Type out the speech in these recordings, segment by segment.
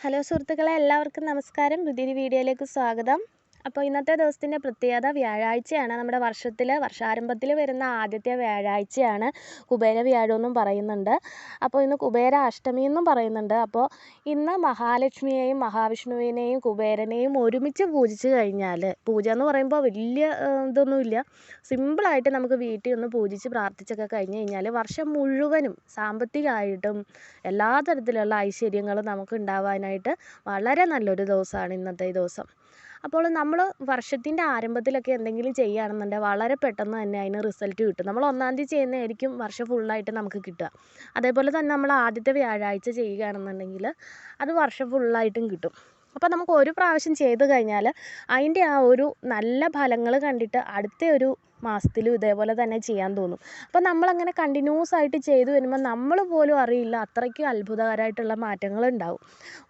Hello സുഹൃത്തുക്കളെ എല്ലാവർക്കും നമസ്കാരം. പുതിയൊരു വീഡിയോയിലേക്ക് സ്വാഗതം. അപ്പോൾ ഇന്നത്തെ ദിവസത്തിന്റെ പ്രത്യേകത വ്യാഴാഴ്ചയാണ്. നമ്മുടെ വർഷത്തിൽ വർഷാരംഭത്തിൽ വരുന്ന ആദ്യത്തെ വ്യാഴാഴ്ചയാണ് കുബേര വ്യാഴം എന്നും പറയുന്നുണ്ട്. അപ്പോൾ ഇന്ന് കുബേര അഷ്ടമി എന്നും പറയുന്നുണ്ട്. അപ്പോൾ ഇന്ന് മഹാലക്ഷ്മിയെയും മഹാവിഷ്ണുവിനെയും കുബേരനെയും ഒരുമിച്ച് പൂജിച്ച് കഴിഞ്ഞാൽ പൂജ എന്ന് പറയുമ്പോൾ വലിയ ഇതൊന്നുമില്ല. സിമ്പിളായിട്ട് നമുക്ക് വീട്ടിൽ ഒന്ന് പൂജിച്ച് പ്രാർത്ഥിച്ചൊക്കെ കഴിഞ്ഞ് കഴിഞ്ഞാൽ വർഷം മുഴുവനും സാമ്പത്തികമായിട്ടും എല്ലാ തരത്തിലുള്ള ഐശ്വര്യങ്ങളും നമുക്ക് ഉണ്ടാവാനായിട്ട് വളരെ നല്ലൊരു ദിവസമാണ് ഇന്നത്തെ ഈ ദിവസം. അപ്പോൾ നമ്മൾ വർഷത്തിന്റെ ആരംഭത്തിലൊക്കെ എന്തെങ്കിലും ചെയ്യുകയാണെന്നുണ്ടെങ്കിൽ വളരെ പെട്ടെന്ന് തന്നെ അതിന് റിസൾട്ട് കിട്ടും. നമ്മൾ ഒന്നാം തീയതി ചെയ്യുന്നതായിരിക്കും വർഷം ഫുള്ളായിട്ട് നമുക്ക് കിട്ടുക. അതേപോലെ തന്നെ നമ്മൾ ആദ്യത്തെ വ്യാഴാഴ്ച ചെയ്യുകയാണെന്നുണ്ടെങ്കിൽ അത് വർഷം ഫുള്ളായിട്ടും കിട്ടും. അപ്പോൾ നമുക്ക് ഒരു പ്രാവശ്യം ചെയ്ത് കഴിഞ്ഞാൽ അതിന്റെ ആ ഒരു നല്ല ഫലങ്ങൾ കണ്ടിട്ട് അടുത്ത ഒരു മാസത്തിലും ഇതേപോലെ തന്നെ ചെയ്യാൻ തോന്നും. അപ്പം നമ്മളങ്ങനെ കണ്ടിന്യൂസ് ആയിട്ട് ചെയ്തു വരുമ്പോൾ നമ്മൾ പോലും അറിയില്ല അത്രയ്ക്കും അത്ഭുതകരമായിട്ടുള്ള മാറ്റങ്ങൾ ഉണ്ടാവും.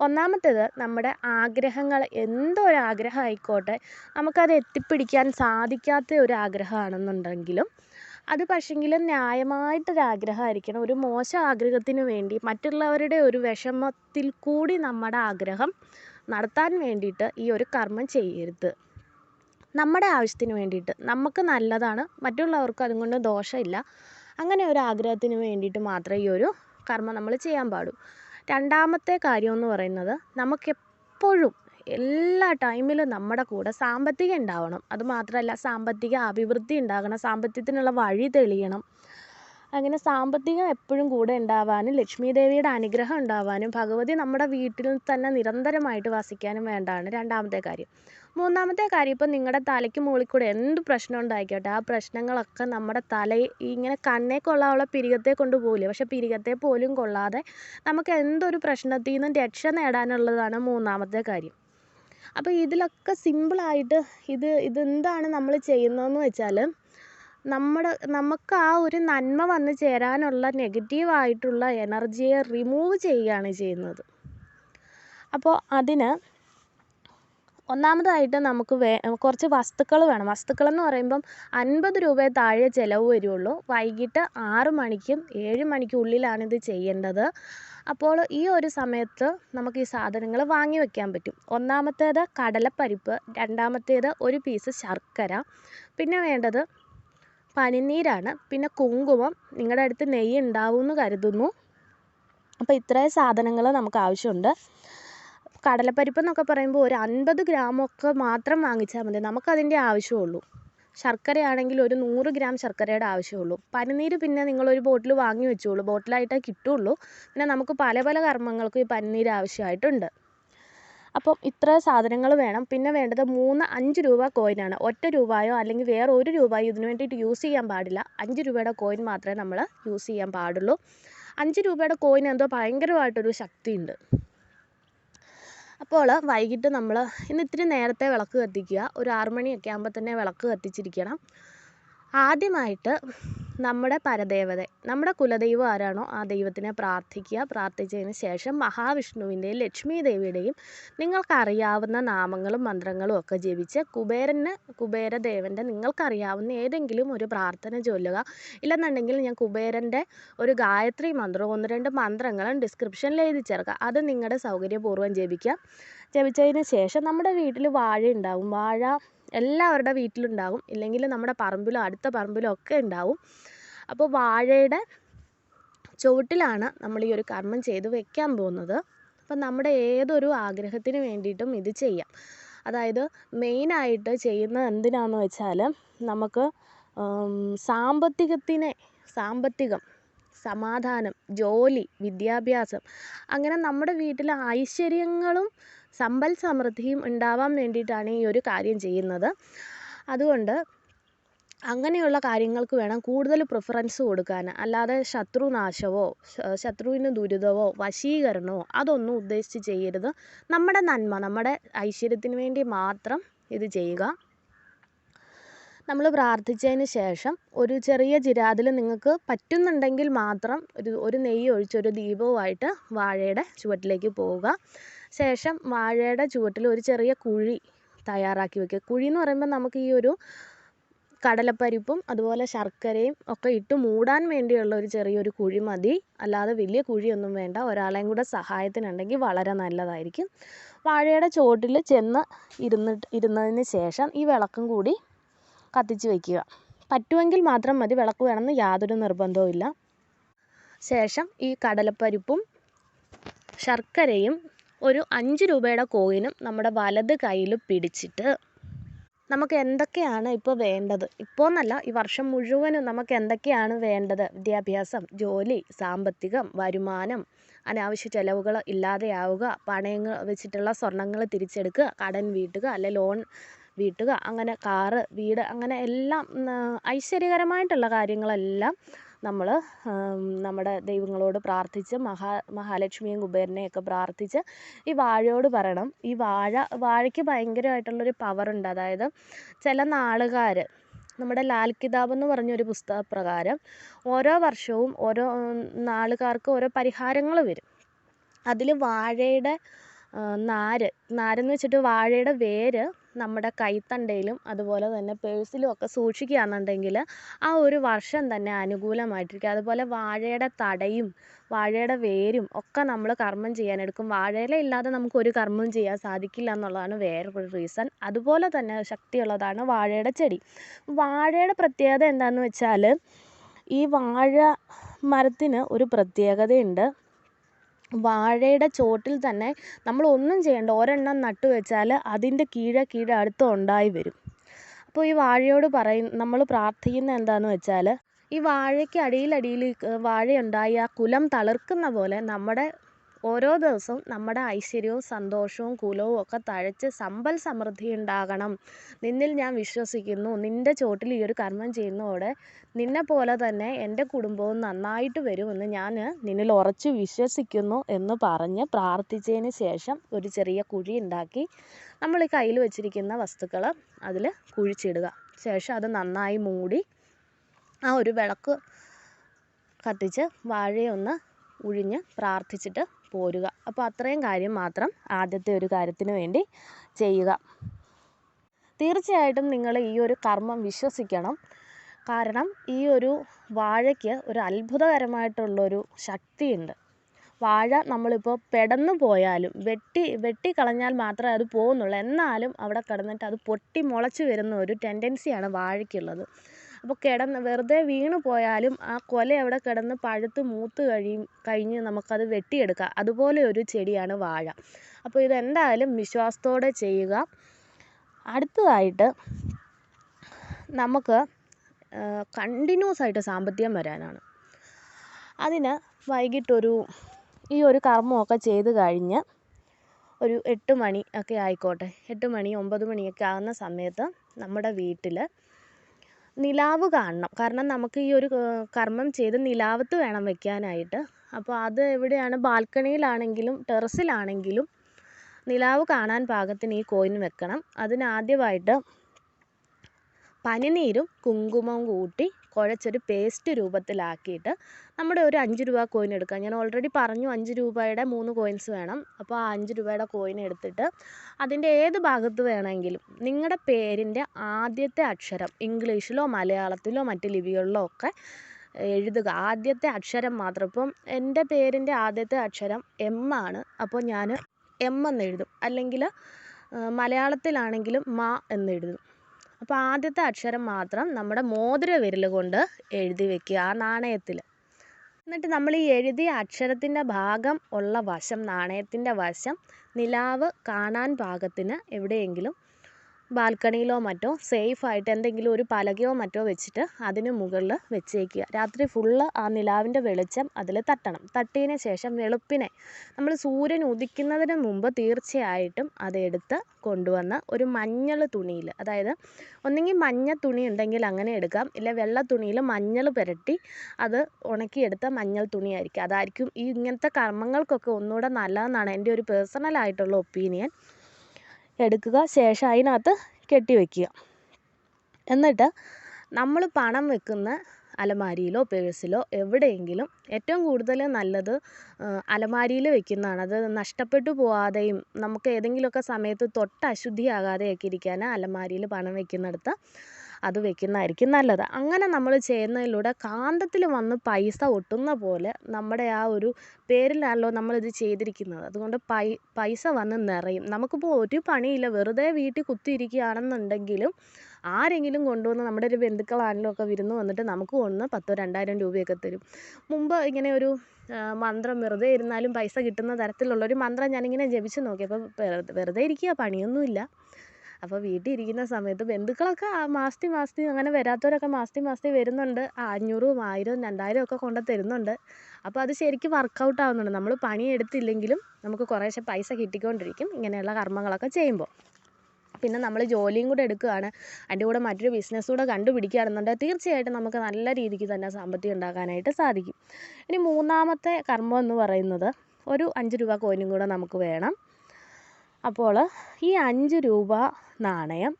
ഒന്നാമത്തേത് നമ്മുടെ ആഗ്രഹങ്ങൾ എന്തൊരു ആഗ്രഹം ആയിക്കോട്ടെ നമുക്കത് എത്തിപ്പിടിക്കാൻ സാധിക്കാത്ത ഒരു ആഗ്രഹമാണെന്നുണ്ടെങ്കിലും അത് പക്ഷെങ്കിൽ ന്യായമായിട്ടൊരു ആഗ്രഹമായിരിക്കണം ഒരു മോശം ആഗ്രഹത്തിന് വേണ്ടി മറ്റുള്ളവരുടെ ഒരു വിഷമത്തിൽ കൂടി നമ്മുടെ ആഗ്രഹം നടത്താൻ വേണ്ടിയിട്ട് ഈ ഒരു കർമ്മം ചെയ്യരുത്. നമ്മുടെ ആവശ്യത്തിന് വേണ്ടിയിട്ട് നമുക്ക് നല്ലതാണ് മറ്റുള്ളവർക്ക് അതുകൊണ്ട് ദോഷമില്ല. അങ്ങനെ ഒരു ആഗ്രഹത്തിന് വേണ്ടിയിട്ട് മാത്രം ഈ ഒരു കർമ്മം നമ്മൾ ചെയ്യാൻ പാടൂ. രണ്ടാമത്തെ കാര്യം എന്ന് പറയുന്നത് നമുക്കെപ്പോഴും എല്ലാ ടൈമിലും നമ്മുടെ കൂടെ സാമ്പത്തികം ഉണ്ടാവണം. അത് മാത്രമല്ല സാമ്പത്തിക അഭിവൃദ്ധി ഉണ്ടാകണം സാമ്പത്തികത്തിനുള്ള വഴി തെളിയണം. അങ്ങനെ സാമ്പത്തികം എപ്പോഴും കൂടെ ഉണ്ടാവാനും ലക്ഷ്മി ദേവിയുടെ അനുഗ്രഹം ഉണ്ടാവാനും ഭഗവതി നമ്മുടെ വീട്ടിൽ തന്നെ നിരന്തരമായിട്ട് വസിക്കാനും വേണ്ടതാണ് രണ്ടാമത്തെ കാര്യം. മൂന്നാമത്തെ കാര്യം ഇപ്പം നിങ്ങളുടെ തലയ്ക്ക് മുകളിൽ കൂടെ എന്ത് പ്രശ്നം ഉണ്ടായിക്കോട്ടെ ആ പ്രശ്നങ്ങളൊക്കെ നമ്മുടെ തല ഇങ്ങനെ കണ്ണേ കൊള്ളാനുള്ള പിരികത്തെ കൊണ്ട് പോകില്ല പക്ഷെ പിരികത്തെ പോലും കൊള്ളാതെ നമുക്ക് എന്തൊരു പ്രശ്നത്തിൽ നിന്നും രക്ഷ നേടാനുള്ളതാണ് മൂന്നാമത്തെ കാര്യം. അപ്പോൾ ഇതിലൊക്കെ സിമ്പിളായിട്ട് ഇത് ഇതെന്താണ് നമ്മൾ ചെയ്യുന്നതെന്ന് വെച്ചാൽ നമ്മുടെ നമുക്ക് ആ ഒരു നന്മ വന്നു ചേരാനുള്ള നെഗറ്റീവായിട്ടുള്ള എനർജിയെ റിമൂവ് ചെയ്യുകയാണ് ചെയ്യുന്നത്. അപ്പോൾ അതിന് ഒന്നാമതായിട്ട് നമുക്ക് വേ കുറച്ച് വസ്തുക്കൾ വേണം. വസ്തുക്കൾ എന്ന് പറയുമ്പം അൻപത് രൂപയെ താഴെ ചിലവ് വരുള്ളൂ. വൈകിട്ട് ആറ് മണിക്കും ഏഴ് മണിക്കും ഉള്ളിലാണ് ഇത് ചെയ്യേണ്ടത്. അപ്പോൾ ഈ ഒരു സമയത്ത് നമുക്ക് ഈ സാധനങ്ങൾ വാങ്ങി വെക്കാൻ പറ്റും. ഒന്നാമത്തേത് കടലപ്പരിപ്പ് രണ്ടാമത്തേത് ഒരു പീസ് ശർക്കര. പിന്നെ വേണ്ടത് പനിനീരാണ്. പിന്നെ കുങ്കുമം നിങ്ങളുടെ അടുത്ത് നെയ്യ് ഉണ്ടാവും എന്ന് കരുതുന്നു. അപ്പോൾ ഇത്രയും സാധനങ്ങൾ നമുക്ക് ആവശ്യമുണ്ട്. കടലപ്പരിപ്പ് എന്നൊക്കെ പറയുമ്പോൾ ഒരു അൻപത് ഗ്രാമൊക്കെ മാത്രം വാങ്ങിച്ചാൽ മതി. നമുക്കതിന്റെ ആവശ്യമുള്ളൂ ശർക്കരയാണെങ്കിൽ ഒരു നൂറ് ഗ്രാം ശർക്കരയുടെ ആവശ്യമുള്ളൂ പനിനീര് പിന്നെ നിങ്ങളൊരു ബോട്ടിൽ വാങ്ങി വെച്ചോളൂ. ബോട്ടിലായിട്ടേ കിട്ടുള്ളൂ. പിന്നെ നമുക്ക് പല പല കർമ്മങ്ങൾക്കും ഈ പനിനീര് ആവശ്യമായിട്ടുണ്ട്. അപ്പം ഇത്ര സാധനങ്ങൾ വേണം. പിന്നെ വേണ്ടത് മൂന്ന് അഞ്ച് രൂപ കോയിനാണ് ഒറ്റ രൂപയോ അല്ലെങ്കിൽ വേറെ ഒരു രൂപയോ ഇതിന് വേണ്ടിയിട്ട് യൂസ് ചെയ്യാൻ പാടില്ല. അഞ്ച് രൂപയുടെ കോയിൻ മാത്രമേ നമ്മൾ യൂസ് ചെയ്യാൻ പാടുള്ളൂ. അഞ്ച് രൂപയുടെ കോയിൻ എന്തോ ഭയങ്കരമായിട്ടൊരു ശക്തിയുണ്ട്. അപ്പോൾ വൈകിട്ട് നമ്മൾ ഇന്ന് ഇത്തിരി നേരത്തെ വിളക്ക് കത്തിക്കുക. ഒരു ആറ് മണിയൊക്കെ ആകുമ്പോൾ തന്നെ വിളക്ക് കത്തിച്ചിരിക്കണം. ആദ്യമായിട്ട് നമ്മുടെ പരദേവത നമ്മുടെ കുലദൈവം ആരാണോ ആ ദൈവത്തിനെ പ്രാർത്ഥിക്കുക. പ്രാർത്ഥിച്ചതിന് ശേഷം മഹാവിഷ്ണുവിന്റെയും ലക്ഷ്മി ദേവിയുടെയും നിങ്ങൾക്കറിയാവുന്ന നാമങ്ങളും മന്ത്രങ്ങളും ഒക്കെ ജപിച്ച് കുബേരന് കുബേരദേവന്റെ നിങ്ങൾക്കറിയാവുന്ന ഏതെങ്കിലും ഒരു പ്രാർത്ഥന ചൊല്ലുക. ഇല്ലെന്നുണ്ടെങ്കിൽ ഞാൻ കുബേരന്റെ ഒരു ഗായത്രി മന്ത്രവും ഒന്ന് രണ്ട് മന്ത്രങ്ങളും ഡിസ്ക്രിപ്ഷനിൽ എഴുതി ചേർക്കുക. അത് നിങ്ങളുടെ സൗകര്യപൂർവം ജപിക്കുക. ജപിച്ചതിന് ശേഷം നമ്മുടെ വീട്ടിൽ വാഴ ഉണ്ടാവും വാഴ എല്ലാവരുടെ വീട്ടിലുണ്ടാകും ഇല്ലെങ്കിൽ നമ്മുടെ പറമ്പിലോ അടുത്ത പറമ്പിലോ ഒക്കെ ഉണ്ടാവും. അപ്പോൾ വാഴയുടെ ചുവട്ടിലാണ് നമ്മൾ ഈ ഒരു കർമ്മം ചെയ്ത് വെക്കാൻ പോകുന്നത്. അപ്പം നമ്മുടെ ഏതൊരു ആഗ്രഹത്തിന് വേണ്ടിയിട്ടും ഇത് ചെയ്യാം. അതായത് മെയിനായിട്ട് ചെയ്യുന്നത് എന്തിനാന്ന് വെച്ചാൽ നമുക്ക് സാമ്പത്തികത്തിനെ സാമ്പത്തികം സമാധാനം ജോലി വിദ്യാഭ്യാസം അങ്ങനെ നമ്മുടെ വീട്ടിലെ ഐശ്വര്യങ്ങളും സമ്പൽ സമൃദ്ധിയും ഉണ്ടാവാൻ വേണ്ടിയിട്ടാണ് ഈ ഒരു കാര്യം ചെയ്യുന്നത്. അതുകൊണ്ട് അങ്ങനെയുള്ള കാര്യങ്ങൾക്ക് വേണം കൂടുതൽ പ്രിഫറൻസ് കൊടുക്കാൻ. അല്ലാതെ ശത്രുനാശമോ ശത്രുവിന് ദുരിതമോ വശീകരണമോ അതൊന്നും ഉദ്ദേശിച്ച് ചെയ്യരുത്. നമ്മുടെ നന്മ നമ്മുടെ ഐശ്വര്യത്തിന് വേണ്ടി മാത്രം ഇത് ചെയ്യുക. നമ്മൾ പ്രാർത്ഥിച്ചതിന് ശേഷം ഒരു ചെറിയ ജിരാതിൽ നിങ്ങൾക്ക് പറ്റുന്നുണ്ടെങ്കിൽ മാത്രം ഒരു ഒരു നെയ്യ് ഒഴിച്ചൊരു ദീപവുമായിട്ട് വാഴയുടെ ചുവട്ടിലേക്ക് പോവുക. ശേഷം വാഴയുടെ ചുവട്ടിൽ ഒരു ചെറിയ കുഴി തയ്യാറാക്കി വെക്കുക. കുഴി എന്ന് പറയുമ്പോൾ നമുക്ക് ഈ ഒരു കടലപ്പരിപ്പും അതുപോലെ ശർക്കരയും ഒക്കെ ഇട്ട് മൂടാൻ വേണ്ടിയുള്ള ഒരു ചെറിയൊരു കുഴി മതി. അല്ലാതെ വലിയ കുഴിയൊന്നും വേണ്ട. ഒരാളെയും കൂടെ സഹായത്തിനുണ്ടെങ്കിൽ വളരെ നല്ലതായിരിക്കും. വാഴയുടെ ചുവട്ടിൽ ചെന്ന് ഇരുന്നിട്ട് ഇരുന്നതിന് ശേഷം ഈ വിളക്കും കൂടി കത്തിച്ച് വയ്ക്കുക പറ്റുമെങ്കിൽ മാത്രം മതി. വിളക്ക് വേണമെന്ന് യാതൊരു നിർബന്ധവുമില്ല. ശേഷം ഈ കടലപ്പരിപ്പും ശർക്കരയും ഒരു അഞ്ച് രൂപയുടെ കോയിനും നമ്മുടെ വലത് കയ്യിൽ പിടിച്ചിട്ട് നമുക്ക് എന്തൊക്കെയാണ് ഇപ്പോൾ വേണ്ടത്? ഇപ്പോൾ എന്നല്ല ഈ വർഷം മുഴുവനും നമുക്ക് എന്തൊക്കെയാണ് വേണ്ടത്? വിദ്യാഭ്യാസം ജോലി സാമ്പത്തികം വരുമാനം അനാവശ്യ ചിലവുകൾ ഇല്ലാതെയാവുക പണയങ്ങൾ വെച്ചിട്ടുള്ള സ്വർണങ്ങൾ തിരിച്ചെടുക്കുക കടൻ വീട്ടുക അല്ലെ ലോൺ വീട്ടുക അങ്ങനെ കാറ് വീട് അങ്ങനെ എല്ലാം ഐശ്വര്യകരമായിട്ടുള്ള കാര്യങ്ങളെല്ലാം നമ്മൾ നമ്മുടെ ദൈവങ്ങളോട് പ്രാർത്ഥിച്ച് മഹാ മഹാലക്ഷ്മിയും കുബേരനെയൊക്കെ പ്രാർത്ഥിച്ച് ഈ വാഴയോട് പറയണം. ഈ വാഴ വാഴയ്ക്ക് ഭയങ്കരമായിട്ടുള്ളൊരു പവറുണ്ട് അതായത് ചില നാളുകാർ നമ്മുടെ ലാൽ കിതാബ് എന്ന് പറഞ്ഞൊരു പുസ്തകപ്രകാരം ഓരോ വർഷവും ഓരോ നാളുകാർക്ക് ഓരോ പരിഹാരങ്ങൾ വരും. അതിൽ വാഴയുടെ നാര് നാരെന്ന് വെച്ചിട്ട് വാഴയുടെ വേര് നമ്മുടെ കൈത്തണ്ടയിലും അതുപോലെ തന്നെ പേഴ്സിലും ഒക്കെ സൂക്ഷിക്കുകയാണെന്നുണ്ടെങ്കിൽ ആ ഒരു വർഷം തന്നെ അനുകൂലമായിട്ടിരിക്കും. അതുപോലെ വാഴയുടെ തടയും വാഴയുടെ വേരും ഒക്കെ നമ്മൾ കർമ്മം ചെയ്യാനെടുക്കും. വാഴയില ഇല്ലാതെ നമുക്ക് ഒരു കർമ്മവും ചെയ്യാൻ സാധിക്കില്ല എന്നുള്ളതാണ് വേറൊരു റീസൺ അതുപോലെ തന്നെ ശക്തിയുള്ളതാണ് വാഴയുടെ ചെടി. വാഴയുടെ പ്രത്യേകത എന്താണെന്ന് വെച്ചാൽ ഈ വാഴ മരത്തിന് ഒരു പ്രത്യേകതയുണ്ട്. വാഴയുടെ ചോട്ടിൽ തന്നെ നമ്മൾ ഒന്നും ചെയ്യേണ്ട ഒരെണ്ണം നട്ടു വെച്ചാൽ അതിന്റെ കീഴെ കീഴെ അടുത്ത് ഉണ്ടായി വരും. അപ്പോൾ ഈ വാഴയോട് പറയും നമ്മൾ പ്രാർത്ഥിക്കുന്നത് എന്താണെന്ന് വെച്ചാൽ ഈ വാഴയ്ക്ക് അടിയിലടിയിൽ വാഴയുണ്ടായി ആ കുലം തളിർക്കുന്ന പോലെ നമ്മുടെ ഓരോ ദിവസവും നമ്മുടെ ഐശ്വര്യവും സന്തോഷവും കുലവും ഒക്കെ തഴച്ച് സമ്പൽ സമൃദ്ധി ഉണ്ടാകണം. നിന്നിൽ ഞാൻ വിശ്വസിക്കുന്നു. നിന്റെ ചോട്ടിൽ ഈ ഒരു കർമ്മം ചെയ്യുന്നതോടെ നിന്നെ പോലെ തന്നെ എന്റെ കുടുംബവും നന്നായിട്ട് വരുമെന്ന് ഞാൻ നിന്നിൽ ഉറച്ചു വിശ്വസിക്കുന്നു എന്ന് പറഞ്ഞ് പ്രാർത്ഥിച്ചതിന് ശേഷം ഒരു ചെറിയ കുഴി ഉണ്ടാക്കി നമ്മൾ ഈ കയ്യിൽ വെച്ചിരിക്കുന്ന വസ്തുക്കൾ അതിൽ കുഴിച്ചിടുക. ശേഷം അത് നന്നായി മൂടി ആ ഒരു വിളക്ക് കത്തിച്ച് വാഴയൊന്ന് ഉഴിഞ്ഞ് പ്രാർത്ഥിച്ചിട്ട് പോരുക. അപ്പോൾ അത്രയും കാര്യം മാത്രം ആദ്യത്തെ ഒരു കാര്യത്തിന് വേണ്ടി ചെയ്യുക. തീർച്ചയായിട്ടും നിങ്ങൾ ഈ ഒരു കർമ്മം വിശ്വസിക്കണം. കാരണം ഈ ഒരു വാഴയ്ക്ക് ഒരു അത്ഭുതകരമായിട്ടുള്ളൊരു ശക്തിയുണ്ട്. വാഴ നമ്മളിപ്പോൾ പെടന്നു പോയാലും വെട്ടി വെട്ടിക്കളഞ്ഞാൽ മാത്രമേ അത് പോകുന്നുള്ളൂ എന്നാലും അവിടെ കിടന്നിട്ട് അത് പൊട്ടി മുളച്ച് വരുന്ന ഒരു ടെൻഡൻസിയാണ് വാഴയ്ക്കുള്ളത്. അപ്പോൾ കിടന്ന് വെറുതെ വീണ് പോയാലും ആ കൊല അവിടെ കിടന്ന് പഴുത്ത് മൂത്ത് കഴിയും കഴിഞ്ഞ് നമുക്കത് വെട്ടിയെടുക്കാം. അതുപോലെ ഒരു ചെടിയാണ് വാഴ. അപ്പോൾ ഇതെന്തായാലും വിശ്വാസത്തോടെ ചെയ്യുക. അടുത്തതായിട്ട് നമുക്ക് കണ്ടിന്യൂസ് ആയിട്ട് സാമ്പത്തികം വരാനാണ്. അതിന് വൈകിട്ടൊരു ഈ ഒരു കർമ്മമൊക്കെ ചെയ്ത് കഴിഞ്ഞ് ഒരു എട്ട് മണി ഒക്കെ ആയിക്കോട്ടെ. എട്ട് മണി ഒമ്പത് മണിയൊക്കെ ആകുന്ന സമയത്ത് നമ്മുടെ വീട്ടിൽ നിലാവ് കാണണം. കാരണം നമുക്ക് ഈ ഒരു കർമ്മം ചെയ്ത് നിലാവത്ത് വേണം വെക്കാനായിട്ട്. അപ്പോൾ അത് എവിടെയാണ്? ബാൽക്കണിയിലാണെങ്കിലും ടെറസിലാണെങ്കിലും നിലാവ് കാണാൻ പാകത്തിന് ഈ കോയിൻ വെക്കണം. അതിനാദ്യമായിട്ട് പനിനീരും കുങ്കുമവും കൂട്ടി കുഴച്ചൊരു പേസ്റ്റ് രൂപത്തിലാക്കിയിട്ട് നമ്മുടെ ഒരു അഞ്ച് രൂപ കോയിൻ എടുക്കുക ഞാൻ ഓൾറെഡി പറഞ്ഞു അഞ്ച് രൂപയുടെ മൂന്ന് കോയിൻസ് വേണം. അപ്പോൾ ആ അഞ്ച് രൂപയുടെ കോയിൻ എടുത്തിട്ട് അതിന്റെ ഏത് ഭാഗത്ത് വേണമെങ്കിലും നിങ്ങളുടെ പേരിന്റെ ആദ്യത്തെ അക്ഷരം ഇംഗ്ലീഷിലോ മലയാളത്തിലോ മറ്റ് ലിപികളിലോ ഒക്കെ എഴുതുക. ആദ്യത്തെ അക്ഷരം മാത്രം. ഇപ്പം എന്റെ പേരിന്റെ ആദ്യത്തെ അക്ഷരം എം ആണ്. അപ്പോൾ ഞാൻ എം എന്ന് എഴുതും. അല്ലെങ്കിൽ മലയാളത്തിലാണെങ്കിലും മ എന്ന് എഴുതും. അപ്പോൾ ആദ്യത്തെ അക്ഷരം മാത്രം നമ്മുടെ മോതിര വിരൽ കൊണ്ട് എഴുതി വെക്കുക ആ നാണയത്തിൽ എന്നിട്ട് നമ്മൾ ഈ എഴുതിയ അക്ഷരത്തിന്റെ ഭാഗം ഉള്ള വശം നാണയത്തിന്റെ വശം നിലാവ് കാണാൻ പാകത്തിന് എവിടെയെങ്കിലും ബാൽക്കണിയിലോ മറ്റോ സേഫായിട്ട് എന്തെങ്കിലും ഒരു പലകയോ മറ്റോ വെച്ചിട്ട് അതിന് മുകളിൽ വെച്ചേക്കുക. രാത്രി ഫുള്ള് ആ നിലാവിന്റെ വെളിച്ചം അതിൽ തട്ടണം. തട്ടിയതിന് ശേഷം വെളുപ്പിനെ നമ്മൾ സൂര്യൻ ഉദിക്കുന്നതിന് മുമ്പ് തീർച്ചയായിട്ടും അതെടുത്ത് കൊണ്ടുവന്ന് ഒരു മഞ്ഞൾ തുണിയിൽ അതായത് ഒന്നെങ്കിൽ മഞ്ഞ തുണി ഉണ്ടെങ്കിൽ അങ്ങനെ എടുക്കാം. ഇല്ല വെള്ള തുണിയിൽ മഞ്ഞൾ പുരട്ടി അത് ഉണക്കിയെടുത്ത മഞ്ഞൾ തുണിയായിരിക്കും. അതായിരിക്കും ഈ ഇങ്ങനത്തെ കർമ്മങ്ങൾക്കൊക്കെ ഒന്നുകൂടെ നല്ലതെന്നാണ് എന്റെ ഒരു പേഴ്സണലായിട്ടുള്ള ഒപ്പീനിയൻ എടുക്കുക ശേഷം അതിനകത്ത് കെട്ടി വയ്ക്കുക എന്നിട്ട് നമ്മൾ പണം വെക്കുന്ന അലമാരിയിലോ പേഴ്സിലോ എവിടെയെങ്കിലും ഏറ്റവും കൂടുതൽ നല്ലത് അലമാരിയിൽ വെക്കുന്നതാണ്. അത് നഷ്ടപ്പെട്ടു പോവാതെയും നമുക്ക് ഏതെങ്കിലുമൊക്കെ സമയത്ത് തൊട്ട് അശുദ്ധിയാകാതെയൊക്കെ ഇരിക്കാൻ അലമാരിയിൽ പണം വെക്കുന്നിടത്ത് അത് വെക്കുന്നതായിരിക്കും നല്ലത്. അങ്ങനെ നമ്മൾ ചെയ്യുന്നതിലൂടെ കാന്തത്തിൽ വന്ന് പൈസ ഒട്ടുന്ന പോലെ നമ്മുടെ ആ ഒരു പേരിലാണല്ലോ നമ്മളിത് ചെയ്തിരിക്കുന്നത്. അതുകൊണ്ട് പൈ പൈസ വന്ന് നിറയും. നമുക്കിപ്പോൾ ഒരു പണിയില്ല. വെറുതെ വീട്ടിൽ കുത്തിയിരിക്കുകയാണെന്നുണ്ടെങ്കിലും ആരെങ്കിലും കൊണ്ടുവന്ന് നമ്മുടെ ഒരു ബന്ധുക്കളാണെങ്കിലും ഒക്കെ വിരുന്ന് വന്നിട്ട് നമുക്ക് ഒന്ന് പത്തോ രണ്ടായിരം രൂപയൊക്കെ തരും. മുമ്പ് ഇങ്ങനെ ഒരു മന്ത്രം വെറുതെ ഇരുന്നാലും പൈസ കിട്ടുന്ന തരത്തിലുള്ളൊരു മന്ത്രം ഞാനിങ്ങനെ ജപിച്ച് നോക്കിയപ്പോൾ വെറുതെ ഇരിക്കുക പണിയൊന്നുമില്ല. അപ്പോൾ വീട്ടിൽ ഇരിക്കുന്ന സമയത്ത് ബന്ധുക്കളൊക്കെ മാസ്തി മാസ്തി അങ്ങനെ വരാത്തവരൊക്കെ മാസ്തി മാസ്തി വരുന്നുണ്ട്. അഞ്ഞൂറും ആയിരവും രണ്ടായിരവും ഒക്കെ കൊണ്ട് തരുന്നുണ്ട്. അപ്പോൾ അത് ശരിക്കും വർക്കൗട്ട് ആവുന്നുണ്ട്. നമ്മൾ പണിയെടുത്തില്ലെങ്കിലും നമുക്ക് കുറേശ്ശെ പൈസ കിട്ടിക്കൊണ്ടിരിക്കും. ഇങ്ങനെയുള്ള കർമ്മങ്ങളൊക്കെ ചെയ്യുമ്പോൾ പിന്നെ നമ്മൾ ജോലിയും കൂടെ എടുക്കുകയാണ്. അതിന്റെ കൂടെ മറ്റൊരു ബിസിനസ് കൂടെ കണ്ടുപിടിക്കുകയാണെന്നുണ്ടെങ്കിൽ തീർച്ചയായിട്ടും നമുക്ക് നല്ല രീതിക്ക് തന്നെ സാമ്പത്തികം ഉണ്ടാക്കാനായിട്ട് സാധിക്കും. ഇനി മൂന്നാമത്തെ കർമ്മം എന്ന് പറയുന്നത് ഒരു അഞ്ച് രൂപ കോയിനും കൂടെ നമുക്ക് വേണം. അപ്പോൾ ഈ അഞ്ച് രൂപ നാണയം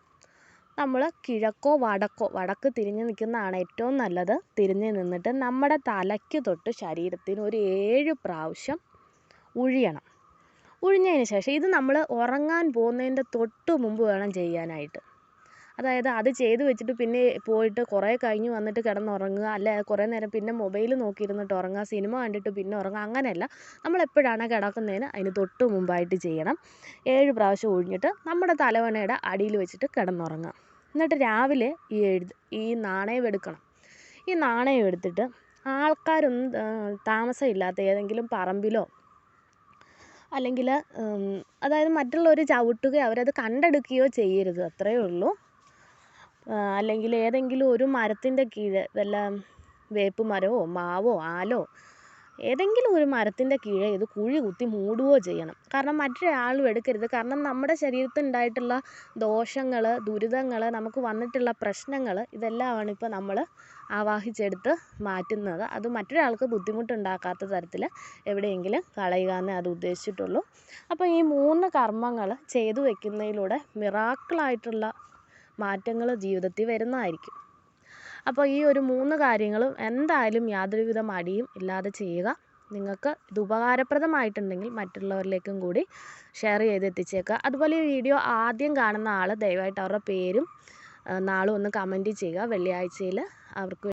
നമ്മൾ കിഴക്കോ വടക്കോ വടക്ക് തിരിഞ്ഞ് നിൽക്കുന്നതാണ് ഏറ്റവും നല്ലത്. തിരിഞ്ഞ് നിന്നിട്ട് നമ്മുടെ തലയ്ക്ക് തൊട്ട് ശരീരത്തിന് ഒരു ഏഴ് പ്രാവശ്യം ഉഴിയണം. ഉഴിഞ്ഞതിന് ശേഷം ഇത് നമ്മൾ ഉറങ്ങാൻ പോകുന്നതിന്റെ തൊട്ട് മുമ്പ് വേണം ചെയ്യാനായിട്ട്. അതായത് അത് ചെയ്തു വെച്ചിട്ട് പിന്നെ പോയിട്ട് കുറേ കഴിഞ്ഞ് വന്നിട്ട് കിടന്നുറങ്ങുക. അല്ല? കുറേ നേരം പിന്നെ മൊബൈൽ നോക്കിയിരുന്നിട്ട് ഉറങ്ങുക. സിനിമ കണ്ടിട്ട് പിന്നെ ഉറങ്ങുക. അങ്ങനെയല്ല. നമ്മൾ എപ്പോഴാണ് കിടക്കുന്നതിന് അതിന് തൊട്ട് മുമ്പായിട്ട് ചെയ്യണം. ഏഴ് പ്രാവശ്യം ഒഴിഞ്ഞിട്ട് നമ്മുടെ തലവണയുടെ അടിയിൽ വെച്ചിട്ട് കിടന്നുറങ്ങുക. എന്നിട്ട് രാവിലെ ഈ എഴുത് ഈ നാണയം എടുക്കണം. ഈ നാണയം എടുത്തിട്ട് ആൾക്കാരൊന്നും താമസമില്ലാത്ത ഏതെങ്കിലും പറമ്പിലോ അല്ലെങ്കിൽ അതായത് മറ്റുള്ളവർ ചവിട്ടുകയോ അവരത് കണ്ടെടുക്കുകയോ ചെയ്യരുത്. അത്രയേ ഉള്ളൂ. അല്ലെങ്കിൽ ഏതെങ്കിലും ഒരു മരത്തിന്റെ കീഴ് വല്ല വേപ്പ് മരമോ മാവോ ആലോ ഏതെങ്കിലും ഒരു മരത്തിന്റെ കീഴെ ഇത് കുഴി കുത്തി മൂടുകയോ ചെയ്യണം. കാരണം മറ്റൊരാളും എടുക്കരുത്. കാരണം നമ്മുടെ ശരീരത്തിൽ ഉണ്ടായിട്ടുള്ള ദോഷങ്ങൾ ദുരിതങ്ങൾ നമുക്ക് വന്നിട്ടുള്ള പ്രശ്നങ്ങൾ ഇതെല്ലാമാണ് ഇപ്പോൾ നമ്മൾ ആവാഹിച്ചെടുത്ത് മാറ്റുന്നത്. അത് മറ്റൊരാൾക്ക് ബുദ്ധിമുട്ടുണ്ടാക്കാത്ത തരത്തിൽ എവിടെയെങ്കിലും കളയുക എന്നേ അത് ഉദ്ദേശിച്ചിട്ടുള്ളൂ. അപ്പോൾ ഈ മൂന്ന് കർമ്മങ്ങൾ ചെയ്തു വെക്കുന്നതിലൂടെ മിറാക്കിളായിട്ടുള്ള മാറ്റങ്ങൾ ജീവിതത്തിൽ വരുന്നതായിരിക്കും. അപ്പോൾ ഈ ഒരു മൂന്ന് കാര്യങ്ങളും എന്തായാലും യാതൊരുവിധ മടിയും ഇല്ലാതെ ചെയ്യുക. നിങ്ങൾക്ക് ഇത് ഉപകാരപ്രദമായിട്ടുണ്ടെങ്കിൽ മറ്റുള്ളവരിലേക്കും കൂടി ഷെയർ ചെയ്ത് എത്തിച്ചേക്കുക അതുപോലെ ഈ വീഡിയോ ആദ്യം കാണുന്ന ആൾ ദയവായിട്ട് അവരുടെ പേരും നാളും ഒന്ന് കമന്റ് ചെയ്യുക. വെള്ളിയാഴ്ചയിൽ അവർക്ക്